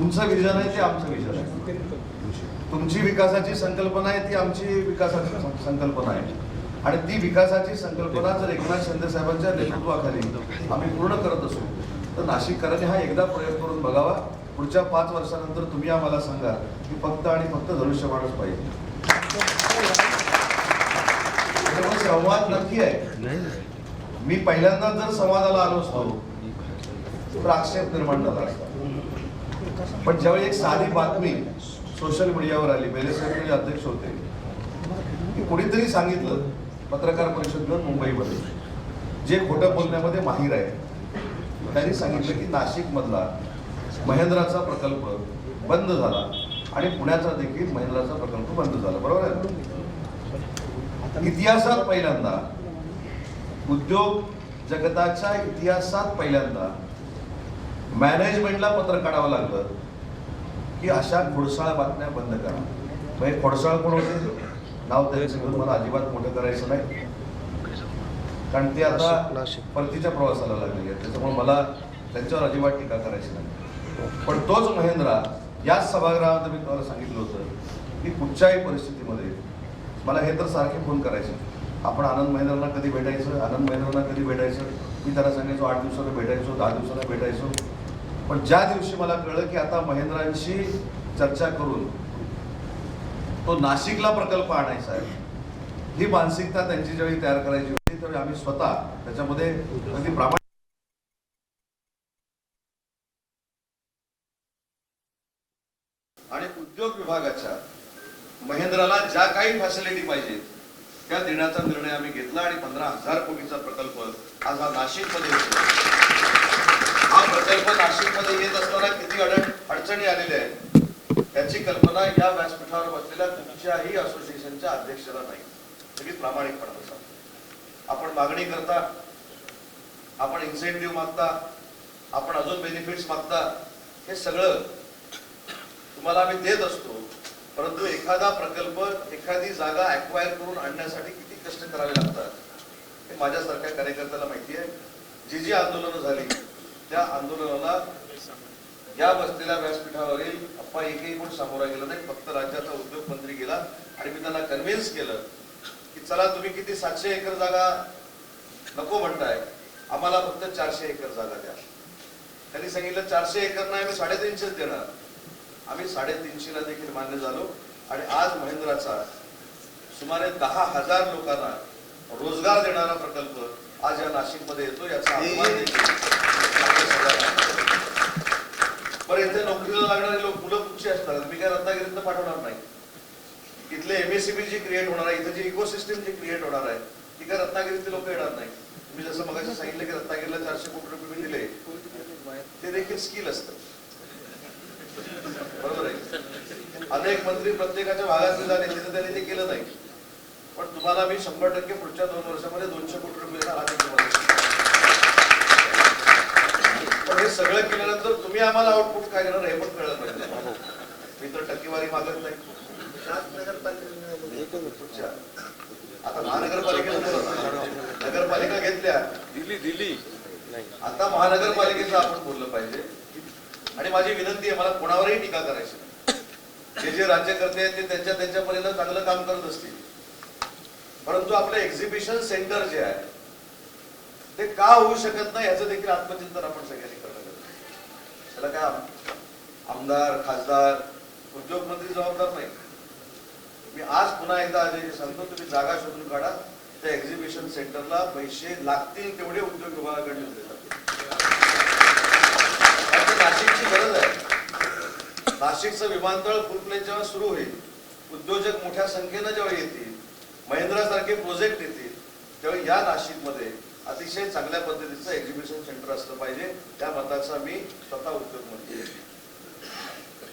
तुमचं विजन आहे ते आमचं विजन आहे. तुमची विकासाची संकल्पना आहे ती आमची विकासाची संकल्पना आहे. आणि ती विकासाची संकल्पना जर एकनाथ शिंदे साहेबांच्या नेतृत्वाखाली आम्ही पूर्ण करत असू तर नाशिककरांनी हा एकदा प्रयोग करून बघावा. पुढच्या पाच वर्षानंतर तुम्ही आम्हाला सांगा की फक्त आणि फक्त धनुष्य माणूस पाहिजे. संवाद नक्की आहे. मी पहिल्यांदा जर संवादाला आलो असतो तर आक्षेप निर्माण झाला असता. पण ज्यावेळी एक साधी बातमी सोशल मीडियावर आली बेले म्हणजे अध्यक्ष होते की कोणीतरी सांगितलं पत्रकार परिषद घेऊन मुंबईमध्ये जे खोटं बोलण्यामध्ये माहीर आहे त्यांनी सांगितलं की नाशिक मधला महेंद्राचा प्रकल्प बंद झाला आणि पुण्याचा देखील महेंद्राचा प्रकल्प बंद झाला. बरोबर आहे इतिहासात पहिल्यांदा उद्योग जगताच्या इतिहासात पहिल्यांदा मॅनेजमेंटला पत्र काढावं लागलं की अशा खोडसाळ बातम्या बंद करा. म्हणजे खोडसाळ कोण होते? नाव त्यांचं मला अजिबात मोठं करायचं नाही. कारण ते आता. परतीच्या प्रवासाला लागलेले आहेत. त्याच्यामुळे मला त्यांच्यावर अजिबात टीका करायची नाही. पण तोच महेंद्रा याच सभागृहात मी तुम्हाला सांगितलं होतं की कुठच्याही परिस्थितीमध्ये मला हे तर सारखे फोन करायचे. आपण आनंद महेंद्रांना कधी भेटायचं? आनंद महेंद्रांना कधी भेटायचं? मी त्यांना सांगायचो आठ दिवसाला भेटायचो दहा दिवसाला भेटायचो. पण ज्या दिवशी मला कळलं की आता महेंद्रांशी चर्चा करून तो नाशिकला प्रकल्प आणायचा आहे ही मानसिकता त्यांची ज्यावेळी तयार करायची होती त्यावेळी आम्ही स्वतः त्याच्यामध्ये अगदी प्रामाणिक आणि उद्योग विभागाच्या महेंद्राला ज्या काही फॅसिलिटी पाहिजेत त्या देण्याचा निर्णय आम्ही घेतला आणि पंधरा हजार कोटीचा प्रकल्प आज हा नाशिकमध्ये हा प्रकल्प नाशिकमध्ये येत असताना किती अडचणी आलेल्या आहेत? त्याची कल्पना या व्यासपीठावर बसलेल्या कुठच्याही असोसिएशनच्या अध्यक्षाला नाही. सगळी प्रामाणिकपणा सांगतो. आपण मागणी करता आपण इन्सेंटिव्ह मागता आपण अजून बेनिफिट्स मागता हे सगळं तुम्हाला आम्ही देत असतो. परंतु एखादा प्रकल्प एखादी जागा अक्वायर करून आणण्यासाठी किती कष्ट करावे लागतात हे माझ्यासारख्या कार्यकर्त्याला माहिती आहे. जी जी आंदोलनं झाली त्या आंदोलनाला या बसलेल्या व्यासपीठावरील अप्पा एकही कोण सामोरा गेला नाही फक्त राज्याचा उद्योग मंत्री गेला आणि मी त्यांना कन्व्हिन्स केलं की चला तुम्ही किती सातशे एकर जागा नको म्हणताय आम्हाला फक्त चारशे एकर जागा द्या. त्यांनी सांगितलं चारशे एकर नाही आम्ही साडेतीनशेच देणार. आम्ही साडेतीनशेला देखील मान्य झालो आणि आज महेंद्राचा सुमारे दहा हजार लोकांना रोजगार देणारा प्रकल्प आज या नाशिकमध्ये येतो याचा बरं इथे नोकरीला लागणारे लोक मुलं कुठचे असतात. मी काय रत्नागिरीतनं पाठवणार नाही. इथले एमएससीबी जी क्रिएट होणार आहे इथं जी इकोसिस्टम जी क्रिएट होणार आहे ती काय रत्नागिरीतले लोक येणार नाही. मी जसं मग सांगितलं की रत्नागिरीला चारशे कोटी रुपये मी दिले ते देखील स्किल असतं. बरोबर आहे? अनेक मंत्री प्रत्येकाच्या भागात झाले तिथे त्यांनी ते केलं नाही. पण तुम्हाला मी शंभर टक्के पुढच्या दोन वर्षामध्ये दोनशे कोटी रुपये देणार पण हे सगळं केल्यानंतर तुम्ही आम्हाला आउटपुट काय देणार हे पण कळलं पाहिजे मी तर टक्केवारी मागत नाही. आता महानगरपालिकेचं बोलत नगरपालिका घेतल्या. दिली दिली. आता महानगरपालिकेचं आपण बोललं पाहिजे. आणि माझी विनंती आहे मला कोणावरही टीका करायची. जे जे राज्यकर्ते आहेत ते त्यांच्या त्यांच्या परीनं चांगलं काम करत असतील. परंतु आपलं एक्झिबिशन सेंटर जे आहे ते का होऊ शकत नाही याचं देखील आत्मचिंतन आपण सगळ्यांनी करणं गरजेचं त्याला काय आमदार खासदार उद्योगमंत्री जबाबदार नाही. मी आज पुन्हा एकदा अजय सांगतो तुम्ही जागा शोधून काढा. त्या एक्झिबिशन सेंटरला पैसे लागतील तेवढे उद्योग विभागाकडे दिले जातील नाशिकची गरज आहे. नाशिकचं विमानतळ फुलप्लेन जेव्हा सुरू होईल. उद्योजक मोठ्या संख्येनं जेव्हा येतील महिंद्रासारखे प्रोजेक्ट येतील तेव्हा या नाशिकमध्ये अतिशय चांगल्या पद्धतीचं एक्झिबिशन सेंटर असलं पाहिजे. त्या मताचा मी स्वतः उद्योग म्हणतो.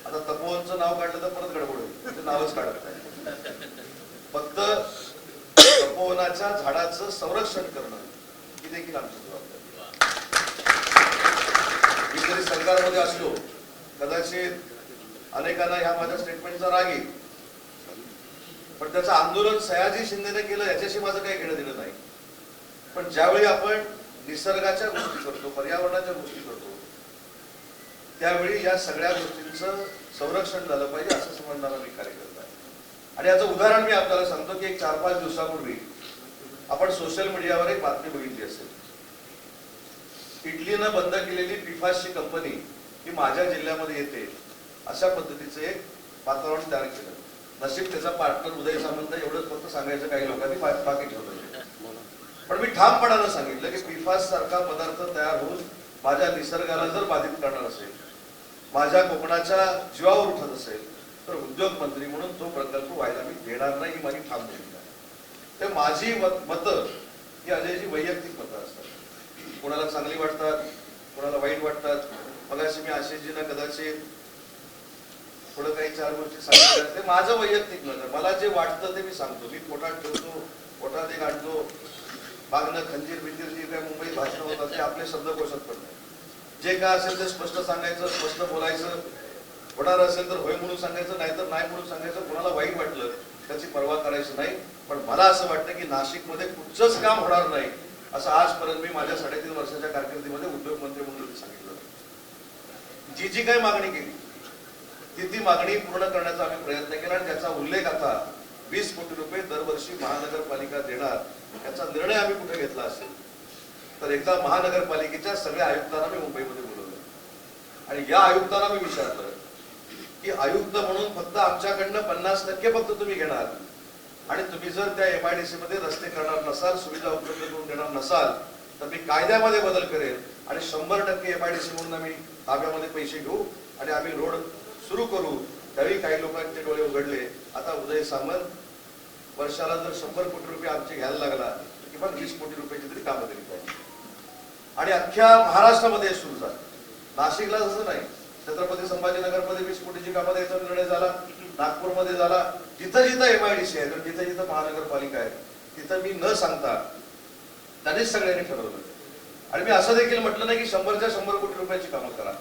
आता तपोवनचं नाव काढलं तर परत गडबड होईल. ते नावच काढत नाही. फक्त तपोवनाच्या झाडाचं संरक्षण करणं ही देखील आमची जबाबदारी मी जरी सरकारमध्ये असलो कदाचित अनेकांना ह्या माझ्या स्टेटमेंटचा राग येईल. पण त्याचं आंदोलन सयाजी शिंदेने केलं याच्याशी माझं काही घेणं देणं नाही. पण ज्यावेळी आपण निसर्गाच्या गोष्टी करतो पर्यावरणाच्या गोष्टी करतो त्यावेळी या सगळ्या गोष्टींचं संरक्षण झालं पाहिजे असं समजणारा मी कार्यकर्ता आहे. आणि याचं उदाहरण मी आपल्याला सांगतो की एक चार पाच दिवसापूर्वी आपण सोशल मीडियावर एक बातमी बघितली असेल. इटलीनं बंद केलेली पिफासची कंपनी ही माझ्या जिल्ह्यामध्ये येते अशा पद्धतीचं एक वातावरण तयार केलं. नशीब त्याचा पार्टनर उदय सामंत एवढंच फक्त सांगायचं काही लोकांनी बा- बाकी ठेवलं. पण मी ठामपणानं सांगितलं की पिफास सारखा पदार्थ तयार होऊन माझ्या निसर्गाला जर बाधित करणार असेल माझ्या कोकणाच्या जीवावर उठत असेल तर उद्योग मंत्री म्हणून तो प्रकल्प व्हायला मी देणार नाही ही माझी ठाम भूमिका आहे. ते माझी मत मतं ही अजयची वैयक्तिक मतं असतात. कोणाला चांगली वाटतात कोणाला वाईट वाटतात. मगाशी मी आशिषजींना कदाचित थोडं काही चार गोष्टी सांगितल्या ते माझं वैयक्तिक मत मला जे वाटतं ते मी सांगतो. मी पोटात ठेवतो पोटात एक आणतो मागणं खंजीर बिंजीर जी काय मुंबईत भाषण होतात ते आपले शब्दकोशात पडतात नाही जे काय असेल ते स्पष्ट सांगायचं स्पष्ट बोलायचं. होणार असेल तर होय म्हणून सांगायचं नाहीतर नाही म्हणून सांगायचं. कोणाला वाईट वाटलं त्याची पर्वा करायची नाही. पण मला असं वाटतं की नाशिकमध्ये कुठचंच काम होणार नाही असं आजपर्यंत मी माझ्या साडेतीन वर्षाच्या कारकिर्दीमध्ये उद्योग मंत्री म्हणून सांगितलं. जी जी काही मागणी केली ती ती मागणी पूर्ण करण्याचा आम्ही प्रयत्न केला आणि त्याचा उल्लेख आता वीस कोटी रुपये दरवर्षी महानगरपालिका देणार याचा निर्णय आम्ही कुठे घेतला असेल? तर एकदा महानगरपालिकेच्या सगळ्या आयुक्तांना मी मुंबईमध्ये बोलवलं. आणि या आयुक्तांना मी विचारलं की आयुक्त म्हणून फक्त आमच्याकडनं पन्नास टक्के फक्त तुम्ही घेणार. आणि तुम्ही जर त्या एम आय डी सी मध्ये रस्ते करणार नसाल सुविधा उपलब्ध करून देणार नसाल तर मी कायद्यामध्ये बदल करेन आणि शंभर टक्के एम आय डी सी म्हणून आम्ही ताब्यामध्ये पैसे घेऊ आणि आम्ही रोड सुरू करू त्यावेळी काही लोकांचे डोळे उघडले. आता उदय सामंत वर्षाला जर शंभर कोटी रुपये आमचे घ्यायला लागला किंवा किमान वीस कोटी रुपयाची तरी कामं दिली पाहिजे. आणि अख्ख्या महाराष्ट्रामध्ये सुरू झालं. नाशिकला जसं नाही छत्रपती संभाजीनगरमध्ये वीस कोटीची कामं द्यायचा निर्णय झाला नागपूरमध्ये झाला. जिथं जिथं एमआयडीसी आहे तर जिथं जिथं महानगरपालिका आहे तिथं मी न सांगता त्यांनीच सगळ्यांनी ठरवलं. आणि मी असं देखील म्हटलं नाही की शंभरच्या शंभर कोटी रुपयाची कामं करा.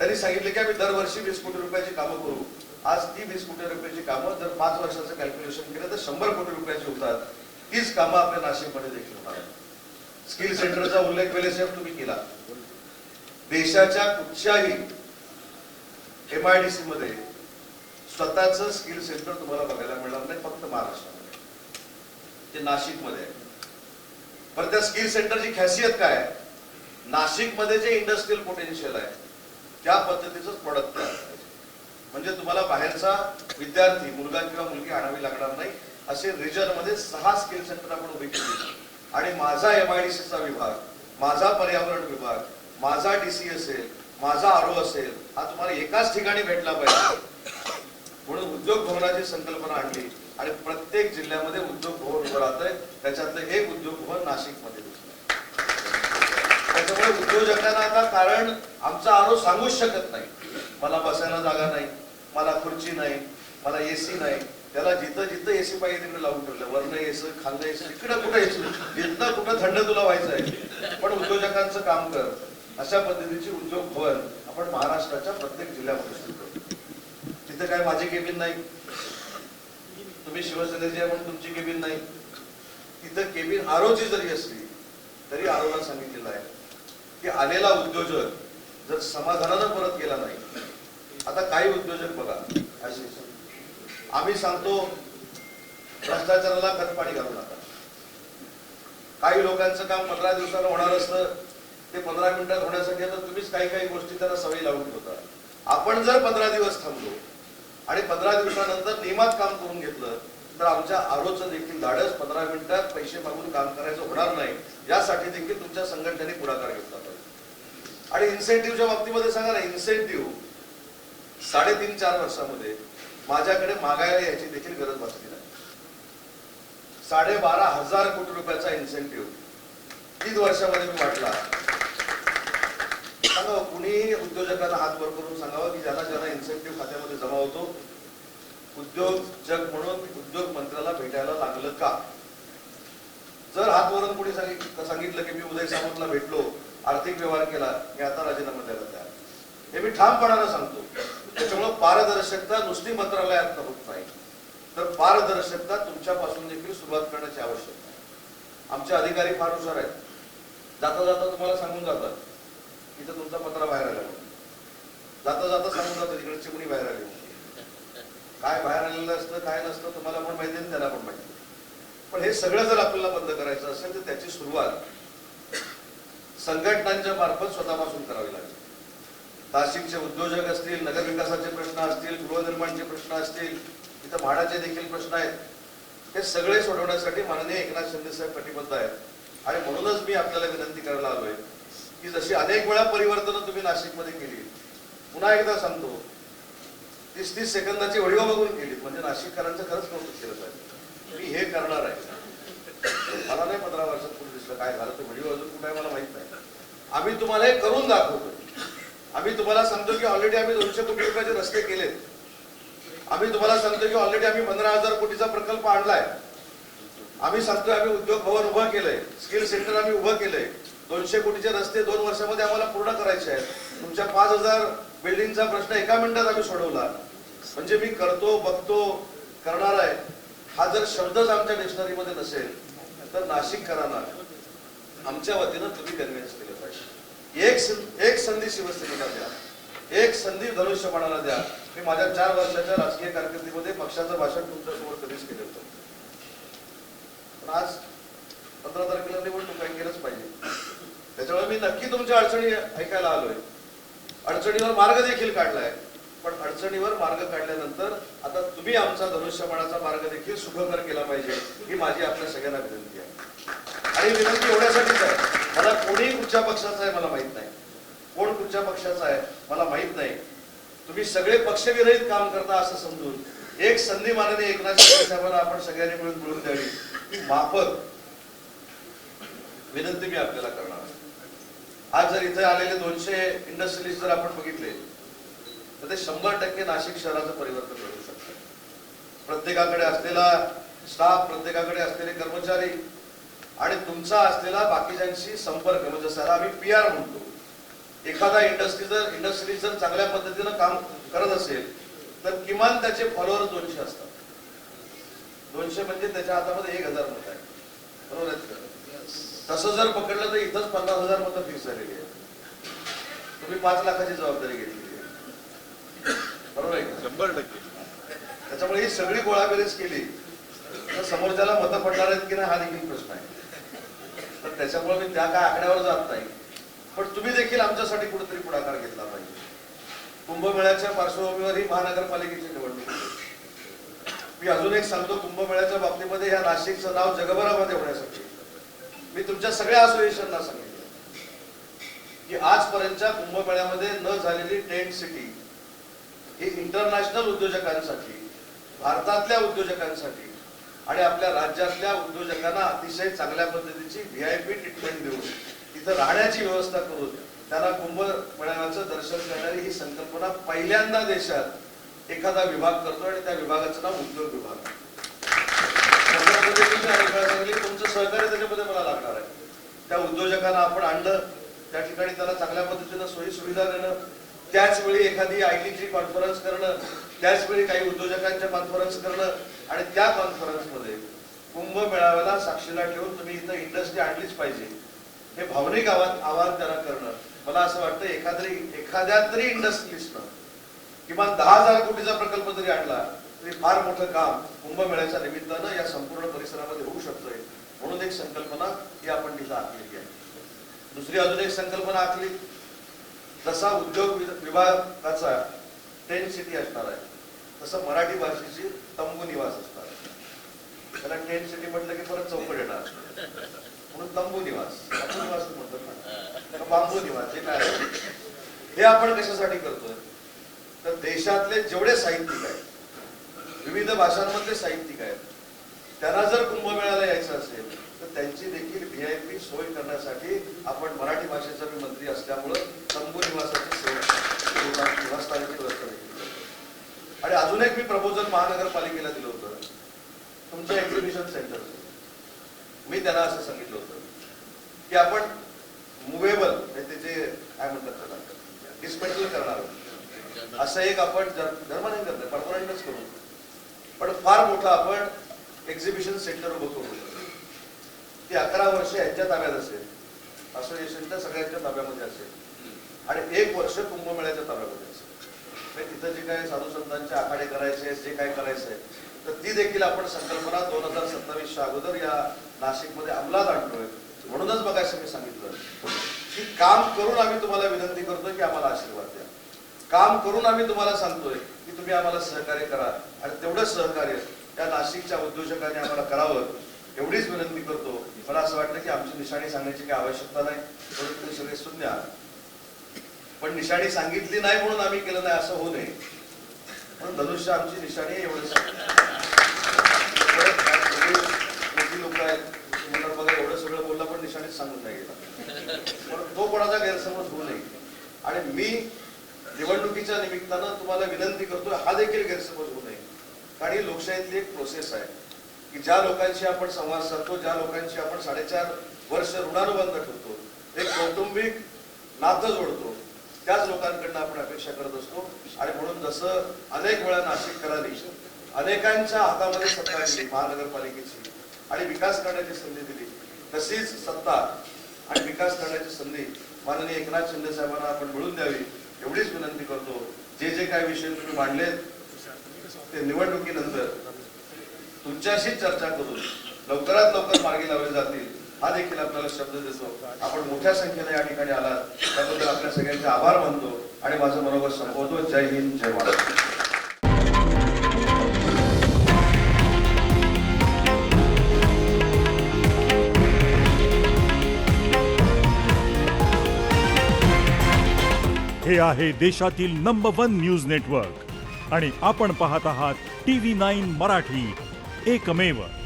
त्यांनी सांगितले की आम्ही दरवर्षी वीस कोटी रुपयाची कामं करू. आज ती वीस कोटी रुपयाची कामं जर पाच वर्षाचं कॅल्क्युलेशन केलं तर शंभर कोटी रुपयाची होतात. तीच कामं आपल्या नाशिकमध्ये देखील होणार स्किल सेंटरचा उल्लेख वेळेसाहेब तुम्ही केला. देशाच्या कुठच्याही एमआयडीसी मध्ये स्वतःच स्किल सेंटर तुम्हाला बघायला मिळणार नाही फक्त महाराष्ट्रामध्ये. ते नाशिकमध्ये आहे. पण त्या स्किल सेंटरची खासियत काय? नाशिक नाशिकमध्ये जे इंडस्ट्रियल पोटेन्शियल आहे त्या पद्धतीचंच प्रॉडक्ट तयार करायचं म्हणजे तुम्हाला बाहेरचा विद्यार्थी मुलगा किंवा मुलगी आणावी लागणार नाही असे रिजनमध्ये सहा स्किल सेंटर आपण उभी केली. आणि माझा एमआयडीसीचा विभाग माझा पर्यावरण विभाग माझा डीसी असेल माझा आरो असेल हा तुम्हाला एकाच ठिकाणी भेटला पाहिजे. म्हणून उद्योग भवनाची संकल्पना आणली आणि प्रत्येक जिल्ह्यामध्ये उद्योग भवन उभं राहत आहे त्याच्यातलं एक उद्योग भवन नाशिकमध्ये. दिसलं त्याच्यामुळे उद्योजकांना आता कारण आमचा आरोप सांगूच शकत नाही. मला बसायला जागा नाही मला खुर्ची नाही मला एसी नाही. त्याला जिथं जिथं एसी पाहिजे तिकडे लावून ठेवलं. वरण येस खाल्लं येस इकडं कुठं येस जिथं कुठं थंड तुला व्हायचं आहे. पण उद्योजकांचं काम कर. अशा पद्धतीची उद्योग भवन आपण महाराष्ट्राच्या प्रत्येक जिल्ह्यामध्ये सुरू करू. तिथे काय माझी केबिन नाही? तुम्ही शिवसेनेची आहे म्हणून तुमची केबिन नाही? तिथं केबिन आरोची जरी असली तरी आरोला सांगितलेलं आहे. की आलेला उद्योजक जर समाधानानं परत गेला नाही आता काही उद्योजक बघा. आम्ही सांगतो भ्रष्टाचाराला खतपाणी घालू नका. काही लोकांचं काम पंधरा दिवसानं होणार असतं ते पंधरा मिनिटात होण्यासाठी आता तुम्हीच काही काही गोष्टी त्यांना सवयी लावून ठेवता. आपण जर पंधरा दिवस थांबलो आणि पंधरा दिवसानंतर नियमात काम करून घेतलं तर आमच्या आरोचं देखील धाडस पंधरा मिनिटात पैसे मागून काम करायचं होणार नाही. यासाठी देखील तुमच्या संघटनेने पुढाकार घेतला पाहिजे. आणि इन्सेंटिव्हच्या बाबतीमध्ये सांगा ना इन्सेंटिव्ह साडेतीन चार वर्षामध्ये माझ्याकडे मागायला याची देखील गरज भासली नाही. साडेबारा हजार कोटी रुपयाचा इन्सेंटिव्ह तीन वर्षामध्ये मी वाटला सांगावं हो, कुणी उद्योजकांना हात वर करून सांगावं की ज्याला ज्याला इन्सेंटिव्ह खात्यामध्ये जमा होतो उद्योजक म्हणून उद्योग मंत्र्याला भेटायला लागलं का? जर हात वरून कोणी सांगितलं सांगितलं की मी उदय सावंतला भेटलो आर्थिक व्यवहार केला मी आता राजीनामा द्यायला तयार हे मी ठामपणानं सांगतो. त्याच्यामुळे पारदर्शकता नुसती मंत्रालयात होत नाही. तर पारदर्शकता तुमच्यापासून देखील सुरुवात करण्याची आवश्यकता आहे. आमचे अधिकारी फार हुशार आहेत. जाता जाता तुम्हाला सांगून जातात इथं तुमचा पत्रा बाहेर आला जाता जाता सांगून जातो इकडे चिमणी बाहेर आली काय बाहेर आलेलं असतं काय नसतं तुम्हाला पण माहिती त्याला पण माहिती पण हे सगळं जर आपल्याला बंद करायचं असेल तर त्याची सुरुवात संघटनांच्या मार्फत स्वतःपासून करावी लागेल. नाशिकचे उद्योजक असतील नगरविकासाचे प्रश्न असतील गृहनिर्माणचे प्रश्न असतील इथं म्हाडाचे देखील प्रश्न आहेत. हे सगळे सोडवण्यासाठी माननीय एकनाथ शिंदे साहेब कटिबद्ध आहेत. आणि म्हणूनच मी आपल्याला विनंती करायला आलोय की जशी अनेक वेळा परिवर्तनं तुम्ही नाशिकमध्ये केली पुन्हा एकदा सांगतो तीस तीस सेकंदाची वडिवा बघून केली म्हणजे नाशिककरांचं खरंच कौतुक केलं पाहिजे. मी हे करणार आहे. मला नाही पंधरा वर्षात कुठे दिसलं. काय झालं? तो व्हिडिओ अजून कुठे मला माहीत नाही. आम्ही तुम्हाला हे करून दाखवतो. आम्ही तुम्हाला सांगतो की ऑलरेडी आम्ही दोनशे कोटी रुपयाचे रस्ते केलेत. आम्ही तुम्हाला सांगतो की ऑलरेडी आम्ही पंधरा हजार कोटीचा प्रकल्प आणलाय. आम्ही सांगतोय आम्ही उद्योग भवन उभं केलंय. स्किल सेंटर आम्ही उभं केलंय. दोनशे कोटीचे रस्ते दोन वर्षामध्ये आम्हाला पूर्ण करायचे आहेत. तुमच्या पाच हजार बिल्डिंगचा प्रश्न एका मिनिटात आम्ही सोडवला. म्हणजे मी करतो बघतो करणार आहे. हा जर शब्दच आमच्या डिक्शनरीमध्ये नसेल तर नाशिककरांना आमच्या वतीनं तुम्ही कन्व्हिन्स केलं पाहिजे. एक एक संधी शिवसेनेला द्या. एक संधी धनुष्यबाणाला द्या. मी माझ्या चार वर्षाच्या राजकीय कारकिर्दीमध्ये पक्षाचं भाषण तुमच्यासमोर कधीच केलं होतं पण आज पंधरा तारखेला निवडणूक आहे केलंच पाहिजे. त्याच्यामुळे मी नक्की तुमच्या अडचणी ऐकायला आलोय. अडचणीवर मार्ग देखील काढलाय. पण अडचणीवर मार्ग काढल्यानंतर आता तुम्ही आमचा धनुष्यबाणाचा मार्ग देखील सुखकर केला पाहिजे ही माझी आपल्या सगळ्यांना विनंती आहे. आणि विनंती एवढ्यासाठीच आहे मला कोणी कुठच्या पक्षाचा आहे मला माहीत नाही. कोण कुठच्या पक्षाचा आहे मला माहीत नाही. तुम्ही सगळे पक्षविरहित काम करता असं समजून एक संधी माननीय एकनाथ शिंदे साहेबांना आपण सगळ्यांनी मिळून मिळून द्यावी ही माफक विनंती मी आपल्याला करणार आज जर इथे आलेले दोनशे इंडस्ट्रीज जर आपण बघितले तर ते शंभर टक्के नाशिक शहराचं परिवर्तन घडू शकतं. प्रत्येकाकडे असलेला स्टाफ प्रत्येकाकडे असलेले कर्मचारी आणि तुमचा असलेला बाकीच्यांशी संपर्क म्हणजे जसं आम्ही पी आर म्हणतो. एखादा इंडस्ट्री जर इंडस्ट्री जर चांगल्या पद्धतीनं काम करत असेल तर किमान त्याचे फॉलोअर दोनशे असतात. दोनशे म्हणजे त्याच्या हातामध्ये एक हजार मत आहे बरोबर? तसं जर पकडलं तर इथंच पन्नास हजार मतं फिक्स झालेली आहे तुम्ही पाच लाखाची जबाबदारी घेतलेली आहे बरोबर आहे. शंभर टक्के. त्याच्यामुळे ही सगळी गोळाबेरीज केली तर समोरच्याला मतं पडणार आहेत की नाही हा देखील प्रश्न आहे. तर त्याच्यामुळे मी त्या काय आकड्यावर जात नाही. पण तुम्ही देखील आमच्यासाठी कुठेतरी पुढाकार घेतला पाहिजे. कुंभमेळ्याच्या पार्श्वभूमीवर ही महानगरपालिकेची निवडणूक मी अजून एक सांगतो कुंभमेळ्याच्या बाबतीमध्ये ह्या नाशिकचं नाव जगभरामध्ये होण्यासाठी. मी तुमच्या सगळ्या असोसिएशनला सांगितलं. की आजपर्यंतच्या कुंभमेळ्यामध्ये न झालेली टेंट सिटी हे इंटरनॅशनल उद्योजकांसाठी भारतातल्या उद्योजकांसाठी आणि आपल्या राज्यातल्या उद्योजकांना अतिशय चांगल्या पद्धतीची व्ही आय पी ट्रीटमेंट देऊन तिथं राहण्याची व्यवस्था करून त्यांना कुंभमेळाव्याचं दर्शन करणारी ही संकल्पना पहिल्यांदा देशात एखादा विभाग करतो आणि त्या विभागाचं नाव उद्योग विभाग. तुमचं सहकार्य त्याच्यामध्ये मला लागणार आहे. त्या उद्योजकांना आपण आणलं त्या ठिकाणी त्याला चांगल्या पद्धतीनं सोयी सुविधा देणं त्याच वेळी एखादी आय टीची कॉन्फरन्स करणं त्याच वेळी काही उद्योजकांच्या कॉन्फरन्स करणं आणि त्या कॉन्फरन्समध्ये कुंभ मेळाव्याला साक्षीला ठेवून तुम्ही इथं इंडस्ट्री आणलीच पाहिजे. हे भावनिक आवाज आवाज त्यांना करणं. मला असं वाटतं एखादरी एखाद्या तरी इंडस्ट्रीजनं किमान दहा हजार कोटीचा प्रकल्प जरी आणला तरी फार मोठं काम कुंभमेळ्याच्या निमित्तानं या संपूर्ण परिसरामध्ये होऊ शकतोय म्हणून एक संकल्पना ही आपण तिथं आखलेली आहे. दुसरी अजून एक संकल्पना आखली. जसा उद्योग विभागाचा टेंट सिटी असणार आहे. तसं मराठी भाषेची तंबू निवास असणार आहे. त्याला टेंट सिटी म्हटलं की परत चौकट येणार. म्हणून तंबू निवास. तंबू निवास म्हणतो ना. बांबू निवास हे काय? आहे? हे आपण कशासाठी करतोय? तर देशातले जेवढे साहित्यिक आहेत विविध भाषांमधले साहित्यिक आहेत त्यांना जर कुंभमेळ्याला यायचं असेल तर त्यांची देखील व्ही आय पी सोय करण्यासाठी आपण मराठी भाषेचा मी मंत्री असल्यामुळं तंबू निवासाची सेवा निवासस्थानाची व्यवस्था देखील आणि अजून एक मी प्रपोजल महानगरपालिकेला दिलं होतं. तुमचं एक्झिबिशन सेंटर मी त्यांना असं सांगितलं होतं की आपण मुवेबल त्याचे काय म्हणतात त्याला? डिस्मेंटल करणार आहोत. असं एक आपण धर्म नाही करतोय परमनंटच करू पण फार मोठं आपण एक्झिबिशन सेंटर उभं करू ती अकरा वर्ष यांच्या ताब्यात असेल. असोसिएशनच्या सगळ्यांच्या ताब्यामध्ये असेल. आणि एक वर्ष कुंभमेळ्याच्या ताब्यामध्ये असेल. म्हणजे तिथं जे काही साधू संतांचे आखाडे करायचे जे काय करायचंय तर ती देखील आपण संकल्पना दोन हजार सत्तावीसच्या अगोदर या नाशिकमध्ये अंमलात आणतोय. म्हणूनच बघायचं मी सांगितलं की काम करून आम्ही तुम्हाला विनंती करतोय की आम्हाला आशीर्वाद द्या. काम करून आम्ही तुम्हाला सांगतोय की तुम्ही आम्हाला सहकार्य करा. आणि तेवढंच सहकार्य त्या नाशिकच्या उद्योजकांनी आम्हाला करावं. एवढीच विनंती करतो. मला असं वाटलं की आमची निशाणी सांगण्याची काही आवश्यकता नाही. परंतु तुम्ही सगळे शून्य पण निशाणी सांगितली नाही म्हणून आम्ही केलं नाही असं होऊ नये. म्हणून धनुष्य आमची निशाणी एवढंच लोक आहेत म्हणतात बघा एवढं सगळं बोललं पण निशाणीच सांगून नाही गेला. पण तो कोणाचा गैरसमज होऊ नये. आणि मी निवडणुकीच्या निमित्तानं तुम्हाला विनंती करतो हा देखील गैरसमज होऊ नये. कारण ही लोकशाहीतली एक प्रोसेस आहे. की ज्या लोकांशी आपण संवाद साधतो ज्या लोकांशी आपण साडेचार वर्ष ऋणानुबंध ठेवतो एक कौटुंबिक नातं जोडतो. त्याच लोकांकडनं आपण अपेक्षा करत असतो. आणि म्हणून जसं अनेक वेळा नाशिककरांनी अनेकांच्या हातामध्ये सत्ता दिली महानगरपालिकेची आणि विकास करण्याची संधी दिली तशीच सत्ता आणि विकास करण्याची संधी माननीय एकनाथ शिंदे साहेबांना आपण मिळून द्यावी एवढीच विनंती करतो. जे जे काही विषय तुम्ही मांडलेत ते निवडणुकीनंतर तुमच्याशी चर्चा करून लवकरात लवकर मार्गी लावले जातील हा देखील आपल्याला शब्द देतो. आपण मोठ्या संख्येने या ठिकाणी आलात त्याबद्दल आपल्या सगळ्यांचे आभार मानतो आणि माझं मनोगत संपवतो. जय हिंद जय महाराष्ट्र. हे आहे देशातील नंबर वन न्यूज नेटवर्क आणि आपण पाहत आहात टी व्ही नाईन मराठी. एकमेव